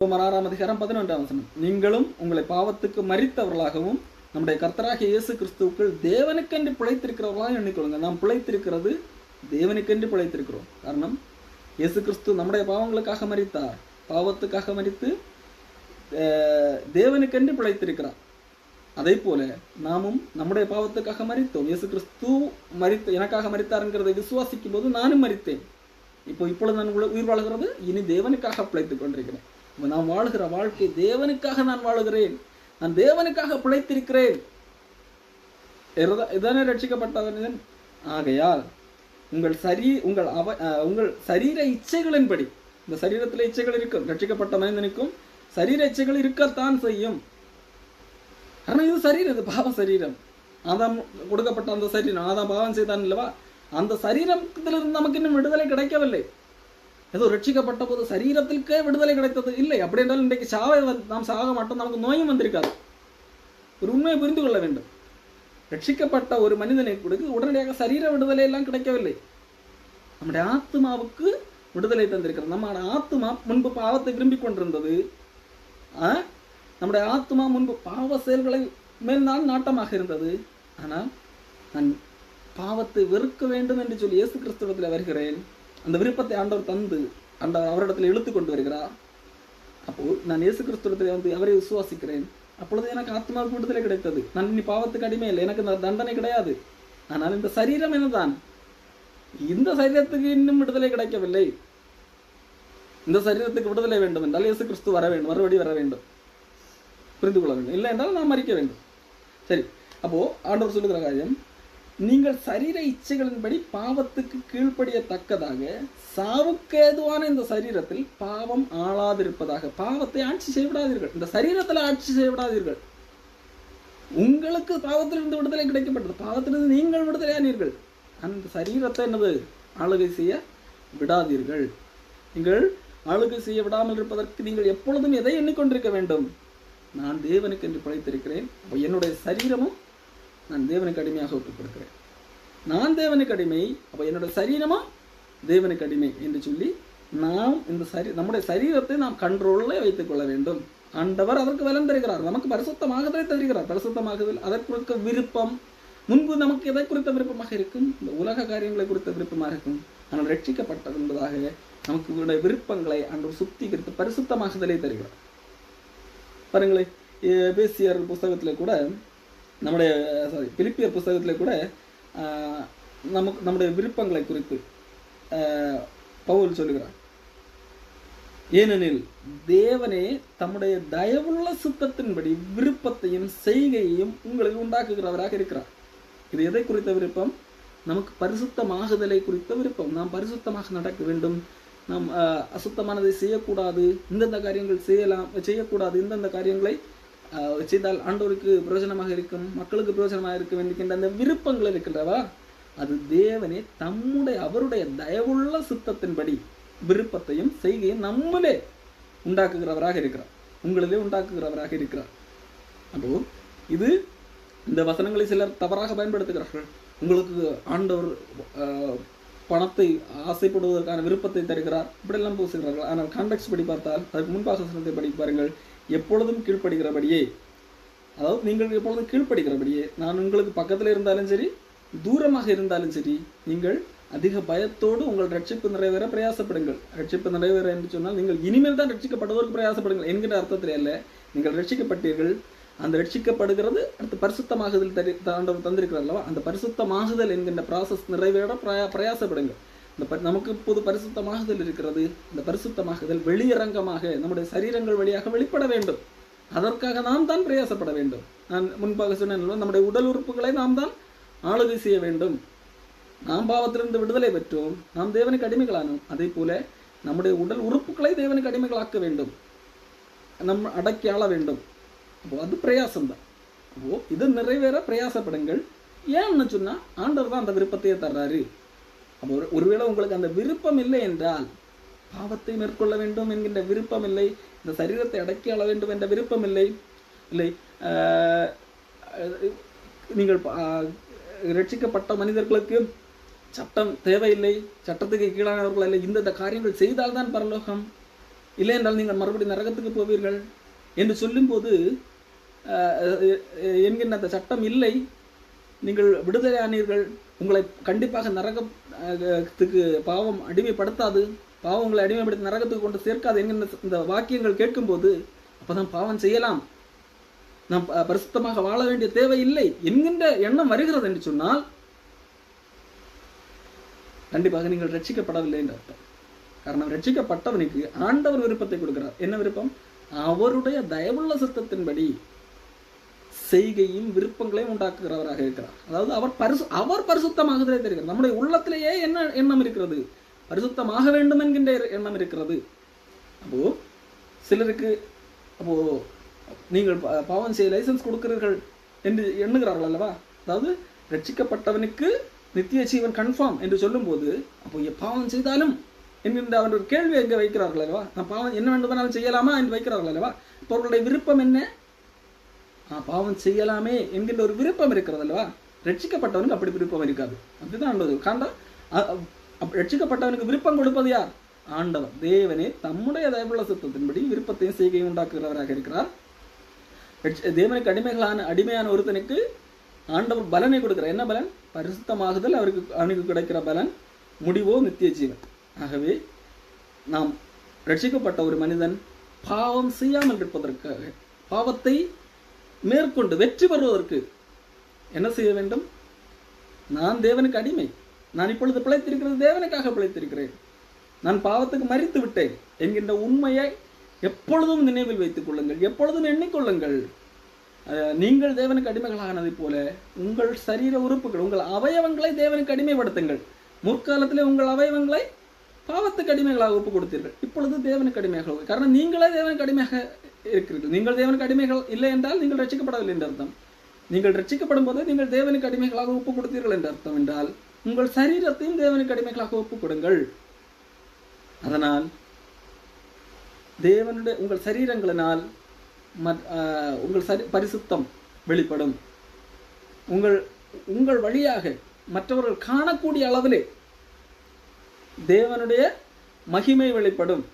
ஆறாம் அதிகாரம் பதினொன்றாம் வசனம். நீங்களும் உங்களை பாவத்துக்கு மறித்தவர்களாகவும் நம்முடைய கர்த்தராகிய இயேசு கிறிஸ்துவுக்குள் தேவனுக்கென்று பிழைத்திருக்கிறவர்களாக எண்ணிக்கொள்ளுங்க நாம் பிழைத்திருக்கிறது தேவனுக்கென்று பிழைத்திருக்கிறோம். காரணம் இயேசு கிறிஸ்து நம்முடைய பாவங்களுக்காக மறித்தார் பாவத்துக்காக மறித்து அஹ், தேவனுக்கென்று பிழைத்திருக்கிறார். அதே போல நாமும் நம்முடைய பாவத்துக்காக மறித்தோம் இயேசு கிறிஸ்து மறித்து எனக்காக மறித்தாருங்கிறதை விசுவாசிக்கும் போது நானும் மறித்தேன் இப்போ இப்பொழுது நான் உள்ள- உயிர் வாழ்கிறது இனி தேவனுக்காக பிழைத்துக் கொண்டிருக்கிறேன். நாம் வாழ்கிற வாழ்க்கை தேவனுக்காக நான் வாழுகிறேன். நான் தேவனுக்காக பிழைத்திருக்கிறேன். இதானே ரட்சிக்கப்பட்ட மனிதன் ஆகையால் உங்கள் சரி உங்கள் அவ உங்கள் சரீர இச்சைகளின்படி இந்த சரீரத்தில் இச்சைகள் இருக்கும் ரட்சிக்கப்பட்ட மனிதனுக்கும் சரீர இச்சைகள் இருக்கத்தான் செய்யும். ஆனால் இது சரீரம் இது பாவ சரீரம். அதான் கொடுக்கப்பட்ட அந்த சரீரம் அதான் பாவம் செய்தான் இல்லவா அந்த சரீரத்திலிருந்து நமக்கு இன்னும் விடுதலை கிடைக்கவில்லை. ஏதோ ரட்சிக்கப்பட்ட போது சரீரத்திற்கே விடுதலை கிடைத்தது. இல்லை அப்படி என்றால் இன்றைக்கு சாவை நாம் சாக மாட்டோம் நமக்கு நோயும் வந்திருக்காது. ஒரு உண்மையை புரிந்து கொள்ள வேண்டும். ரட்சிக்கப்பட்ட ஒரு மனிதனை கொடுத்து உடனடியாக சரீர விடுதலை எல்லாம் கிடைக்கவில்லை. நம்முடைய ஆத்மாவுக்கு விடுதலை தந்திருக்கிறது. நம்ம ஆத்மா முன்பு பாவத்தை விரும்பிக் கொண்டிருந்தது. நம்முடைய ஆத்மா முன்பு பாவ செயல்களை மேல்தான் நாட்டமாக இருந்தது. ஆனால் நான் பாவத்தை வெறுக்க வேண்டும் என்று சொல்லி இயேசு கிறிஸ்தவத்தில் வருகிறேன். அந்த விருப்பத்தை ஆண்டவர் தந்து அந்த அவரிடத்தில் இழுத்து கொண்டு வருகிறார். அப்போ நான் இயேசு கிறிஸ்துவத்தில் வந்து அவரை விசுவாசிக்கிறேன். அப்பொழுது எனக்கு ஆத்மா விடுதலை கிடைத்தது. நான் இனி பாவத்துக்கு அடிமை இல்லை. எனக்கு இந்த தண்டனை கிடையாது. ஆனால் இந்த சரீரம் என்னதான்? இந்த சரீரத்துக்கு இன்னும் விடுதலை கிடைக்கவில்லை. இந்த சரீரத்துக்கு விடுதலை வேண்டும் என்றால் இயேசு கிறிஸ்து வர வேண்டும். மறுபடி வர வேண்டும். புரிந்து கொள்ள வேண்டும். இல்லை என்றால் நாம் மறிக்க வேண்டும். சரி. அப்போ ஆண்டவர் சொல்லுகிற காரியம் நீங்கள் சரீர இச்சைகளின்படி பாவத்துக்கு கீழ்ப்படியத்தக்கதாக சாவுக்கேதுவான இந்த சரீரத்தில் பாவம் ஆளாதிருப்பதாக பாவத்தை ஆட்சி செய்யவிடாதீர்கள். இந்த சரீரத்தில் ஆட்சி செய்யவிடாதீர்கள். உங்களுக்கு பாவத்திலிருந்து விடுதலை கிடைக்கப்பட்டது. பாவத்திலிருந்து நீங்கள் விடுதலையானீர்கள் அந்த சரீரத்தை என்னது? ஆளுகை செய்ய விடாதீர்கள். நீங்கள் ஆளுகை செய்ய விடாமல் இருப்பதற்கு நீங்கள் எப்பொழுதும் எதை எண்ணிக்கொண்டிருக்க வேண்டும்? நான் தேவனுக்கு என்று படைத்திருக்கிறேன் என்னுடைய சரீரமும் நான் தேவனுக்கு அடிமையாக ஒப்புக் கொடுக்கிறேன் நான் தேவனுக்கு அடிமை அப்போ என்னோட சரீரமா தேவனுக்கு அடிமை என்று சொல்லி நாம் இந்த சரி நம்முடைய சரீரத்தை நாம் கண்ட்ரோலில் வைத்துக் கொள்ள வேண்டும். ஆண்டவர் அதற்கு வலம் தருகிறார். நமக்கு பரிசுத்தமாகவே தருகிறார். பரிசுத்தமாகுதல் அதற்கு விருப்பம் முன்பு நமக்கு எதை குறித்த விருப்பமாக இருக்கும்? இந்த உலக காரியங்களை குறித்த விருப்பமாக இருக்கும். ஆனால் ரட்சிக்கப்பட்டது என்பதாக நமக்கு விருப்பங்களை அன்று சுத்திகரித்து பரிசுத்தமாகுதலே தருகிறார். பாருங்களேன் பேசியர் புஸ்தகத்தில் கூட நம்முடைய சாரி பிலிப்பியர் புஸ்தகத்தில் கூட ஆஹ், நமக்கு நம்முடைய விருப்பங்களை குறித்து ஆஹ், பவுல் சொல்லுகிறார். ஏனெனில் தேவனே தம்முடைய தயவுள்ள சுத்தத்தின்படி விருப்பத்தையும் செய்கையையும் உங்களுக்கு உண்டாக்குகிறவராக இருக்கிறார். இது எதை குறித்த விருப்பம்? நமக்கு பரிசுத்தமாகுதலை குறித்த விருப்பம். நாம் பரிசுத்தமாக நடக்க வேண்டும். நாம் அசுத்தமானதை செய்யக்கூடாது. இந்தந்த காரியங்கள் செய்யலாம் செய்யக்கூடாது. இந்தந்த காரியங்களை செய்தால் ஆண்டோருக்கு பிரயோஜனமாக இருக்கும் மக்களுக்கு பிரயோஜனமாக இருக்கும் என்கின்ற அந்த விருப்பங்கள் இருக்கின்றவா அது தேவனே தம்முடைய அவருடைய தயவுள்ள சுத்தத்தின்படி விருப்பத்தையும் செய்கையும் நம்மளே உண்டாக்குகிறவராக இருக்கிறார். உங்களிலே உண்டாக்குகிறவராக இருக்கிறார். அப்போ இது இந்த வசனங்களை சிலர் தவறாக பயன்படுத்துகிறார்கள். உங்களுக்கு ஆண்டவர் பணத்தை ஆசைப்படுவதற்கான விருப்பத்தை தருகிறார். இப்படியெல்லாம் பூசுகிறார்கள். ஆனால் கான்டெக்ட் படி பார்த்தால் அதற்கு முன்பாசனத்தை படி பாருங்கள். எப்பொழுதும் கீழ்ப்படுகிறபடியே. அதாவது நீங்கள் எப்பொழுதும் கீழ்ப்படுகிறபடியே. நான் உங்களுக்கு பக்கத்தில் இருந்தாலும் சரி தூரமாக இருந்தாலும் சரி நீங்கள் அதிக பயத்தோடு உங்கள் ரட்சிப்பு நிறைவேற பிரயாசப்படுங்கள். ரட்சிப்பு நிறைவேற என்று சொன்னால் நீங்கள் இனிமேல் தான் ரட்சிக்கப்படுவதற்கு பிரயாசப்படுங்கள் என்கிற அர்த்தத்தில் அல்ல. நீங்கள் ரட்சிக்கப்பட்டீர்கள். அந்த ரட்சிக்கப்படுகிறது அடுத்து பரிசுத்தமாகுதல் தரி ஆண்டவர் தந்திருக்கிறார் அல்லவா? அந்த பரிசுத்தமாகுதல் என்கின்ற ப்ராசஸ் நிறைவேற பிரயா பிரயாசப்படுங்கள். இந்த ப நமக்கு இப்போது பரிசுத்தமாகுதல் இருக்கிறது. இந்த பரிசுத்தமாகுதல் வெளியரங்கமாக நம்முடைய சரீரங்கள் வழியாக வெளிப்பட வேண்டும். அதற்காக நாம் தான் பிரயாசப்பட வேண்டும். நான் முன்பாக சொன்னேன் நம்முடைய உடல் உறுப்புகளை நாம் தான் ஆளுகை செய்ய வேண்டும். நாம் பாவத்திலிருந்து விடுதலை பெற்றோம். நாம் தேவனுக்கு அடிமைகளானோம். அதே போல நம்முடைய உடல் உறுப்புகளை தேவனுக்கு அடிமைகளாக்க வேண்டும். நம் அடக்கி ஆள வேண்டும். அப்போ அது பிரயாசம்தான். அப்போ இதை நிறைவேற பிரயாசப்படுங்கள். ஏன்னு சொன்னால் ஆண்டவர் தான் அந்த விருப்பத்தையே தர்றாரு. அப்போ ஒருவேளை உங்களுக்கு அந்த விருப்பம் இல்லை என்றால் பாவத்தை மேற்கொள்ள வேண்டும் என்கின்ற விருப்பம் இல்லை இந்த சரீரத்தை அடக்கி ஆள வேண்டும் என்ற விருப்பம் இல்லை இல்லை நீங்கள் ரட்சிக்கப்பட்ட மனிதர்களுக்கு சட்டம் தேவையில்லை சட்டத்துக்கு கீழானவர்கள் இல்லை இந்த காரியங்கள் செய்தால்தான் பரலோகம். இல்லை என்றால் நீங்கள் மறுபடியும் நரகத்துக்கு போவீர்கள். என்று சொல்லும்போது என்கின்ற அந்த சட்டம் இல்லை. நீங்கள் விடுதலையானீர்கள் உங்களை கண்டிப்பாக நரகத்துக்கு பாவம் அடிமைப்படுத்தாது. பாவம் உங்களை அடிமைப்படுத்தி நரகத்துக்கு கொண்டு சேர்க்காது என்கின்ற இந்த வாக்கியங்கள் கேட்கும்போது அப்பதான் பாவம் செய்யலாம். நாம் பரிசுத்தமாக வாழ வேண்டிய தேவை இல்லை என்கின்ற எண்ணம் வருகிறது என்று சொன்னால் கண்டிப்பாக நீங்கள் ரட்சிக்கப்படவில்லை என்று அர்த்தம். காரணம் ரட்சிக்கப்பட்டவனுக்கு ஆண்டவர் விருப்பத்தை கொடுக்கிறார். என்ன விருப்பம்? அவருடைய தயவுள்ள சித்தத்தின்படி செய்கையும் விருப்பங்களையும் உண்டாக்குகிறவராக இருக்கிறார். அதாவது அவர் பரிசு அவர் பரிசுத்தமாகுதலே தெரிகிறது. நம்முடைய உள்ளத்திலேயே என்ன எண்ணம் இருக்கிறது? பரிசுத்தமாக வேண்டும் என்கின்ற எண்ணம் இருக்கிறது. அப்போ சிலருக்கு அப்போ நீங்கள் பா- பாவம் செய்ய லைசன்ஸ் கொடுக்கிறீர்கள் என்று எண்ணுகிறார்கள் அல்லவா? அதாவது ரட்சிக்கப்பட்டவனுக்கு நித்திய ஜீவன் கன்ஃபார்ம் என்று சொல்லும்போது அப்போ பாவம் செய்தாலும் என்கின்ற அவர்கள் கேள்வி எங்கே வைக்கிறார்கள் அல்லவா? நான் பாவம் என்ன வேண்டுமானாலும் செய்யலாமா என்று வைக்கிறார்கள் அல்லவா? இப்போ அவர்களுடைய விருப்பம் என்ன? ஆ, பாவம் செய்யலாமே என்கின்ற ஒரு விருப்பம் இருக்கிறது அல்லவா ரட்சிக்கப்பட்டவனுக்கு அப்படி விருப்பம் இருக்காது. அதுதான் ஆண்டவர் காண்டா அ- ரட்சிக்கப்பட்டவனுக்கு விருப்பம் கொடுப்பது யார்? ஆண்டவர். தேவனே தம்முடைய தயவுள்ள சித்தத்தின்படி விருப்பத்தையும் செய்கையும் உண்டாக்குகிறவராக இருக்கிறார். தேவனுக்கு அடிமைகளான அடிமையான ஒருத்தனுக்கு ஆண்டவர் பலனை கொடுக்கிறார். என்ன பலன்? பரிசுத்தமாகுதல் அவருக்கு அவனுக்கு கிடைக்கிற பலன் முடிவோ நித்திய ஜீவன். ஆகவே நாம் ரட்சிக்கப்பட்ட ஒரு மனிதன் பாவம் செய்யாமல் இருப்பதற்காக பாவத்தை மேற்கொண்டு வெற்றி பெறுவதற்கு என்ன செய்ய வேண்டும்? நான் தேவனுக்கு அடிமை. நான் இப்பொழுது பிழைத்திருக்கிறது தேவனுக்காக பிழைத்திருக்கிறேன். நான் பாவத்துக்கு மறித்து விட்டேன் என்கின்ற உண்மையை எப்பொழுதும் நினைவில் வைத்துக் கொள்ளுங்கள். எப்பொழுதும் எண்ணிக்கொள்ளுங்கள். நீங்கள் தேவனுக்கு அடிமைகளானதைப் போல உங்கள் சரீர உறுப்புகள் உங்கள் அவயவங்களை தேவனுக்கு அடிமைப்படுத்துங்கள். முற்காலத்திலே உங்கள் அவயவங்களை பாவத்துக்கு அடிமைகளாக ஒப்பு கொடுத்தீர்கள். இப்பொழுது தேவனுக்கு அடிமையாக காரணம் நீங்களே தேவனுக்கு அடிமையாக இருக்கிறீர்கள். நீங்கள் தேவனுக்கு அடிமைகள் இல்லை என்றால் நீங்கள் ரட்சிக்கப்படவில்லை என்று அர்த்தம். நீங்கள் ரட்சிக்கப்படும் போது நீங்கள் தேவனுக்கு அடிமைகளாக ஒப்பு கொடுத்தீர்கள் என்று அர்த்தம் என்றால் உங்கள் சரீரத்தையும் தேவனுக்கு அடிமைகளாக ஒப்பு கொடுங்கள். அதனால் தேவனுடைய உங்கள் சரீரங்களினால் ஆஹ், உங்கள் சரி பரிசுத்தம் வெளிப்படும். உங்கள் உங்கள் வழியாக மற்றவர்கள் காணக்கூடிய அளவிலே தேவனுடைய மகிமை வெளிப்படும்.